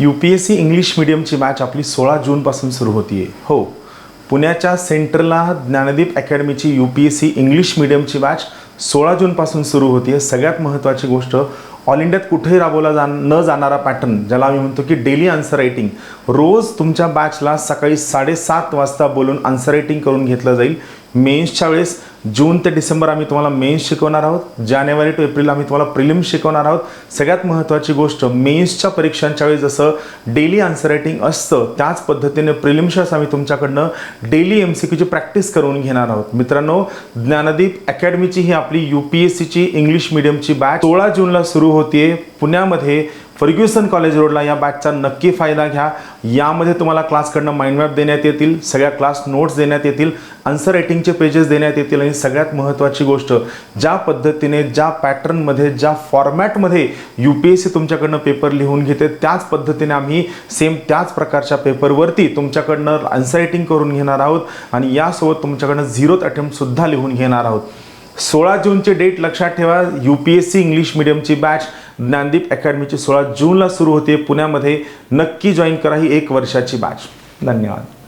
U P S C English मिडियमची match आपली सोळा जूनपासून सुरू होती हो. पुण्याच्या सेंट्रला Dnyandeep अकॅडमीची U P S C English मिडियमची match सोळा जूनपासून सुरू होती सगळ्यात महत्त्वाची गोष्ट ऑल इंडियात कुठेही राबवला जा न जाणारा पॅटर्न ज्याला आम्ही म्हणतो की डेली आन्सर रायटिंग रोज तुमच्या बॅचला सकाळी साडेसात वाजता बोलून आन्सर रायटिंग करून घेतलं जाईल. मेन्सच्या वेळेस जून ते डिसेंबर आम्ही तुम्हाला मेन्स शिकवणार आहोत. जानेवारी टू एप्रिल आम्ही तुम्हाला प्रिलिम शिकवणार आहोत. सगळ्यात महत्त्वाची गोष्ट मेन्सच्या परीक्षांच्या वेळी जसं डेली आन्सर रायटिंग असतं त्याच पद्धतीने प्रिलिम्सच्याच आम्ही तुमच्याकडनं डेली एम सी क्यूची प्रॅक्टिस करून घेणार आहोत. मित्रांनो ज्ञानदीप अकॅडमीची ही आपली यू पी एस सीची इंग्लिश मिडियमची बॅच सोळा जूनला सुरू होते पुण्यामध्ये फर्ग्युसन कॉलेज रोडला या बॅचचा नक्की फायदा घ्या. यामध्ये तुम्हाला क्लासकडनं माइंडमॅप देण्यात येतील सगळ्या क्लास नोट्स देण्यात येतील आन्सर रायटिंगचे पेजेस देण्यात येतील आणि सगळ्यात महत्त्वाची गोष्ट ज्या पद्धतीने ज्या पॅटर्नमध्ये ज्या फॉर्मॅटमध्ये यू पी एस सी तुमच्याकडनं पेपर लिहून घेते त्याच पद्धतीने आम्ही सेम त्याच प्रकारच्या पेपरवरती तुमच्याकडनं आन्सर रायटिंग करून घेणार आहोत आणि यासोबत तुमच्याकडनं झिरोत अटेम्प्टसुद्धा लिहून घेणार आहोत. सोळा जूनची डेट लक्षात ठेवा U P S C English मिडियमची batch Dnyandeep अकॅडमीची सोळा जूनला सुरू होते. पुण्यामध्ये नक्की जॉईन करा ही एक वर्षाची बॅच. धन्यवाद.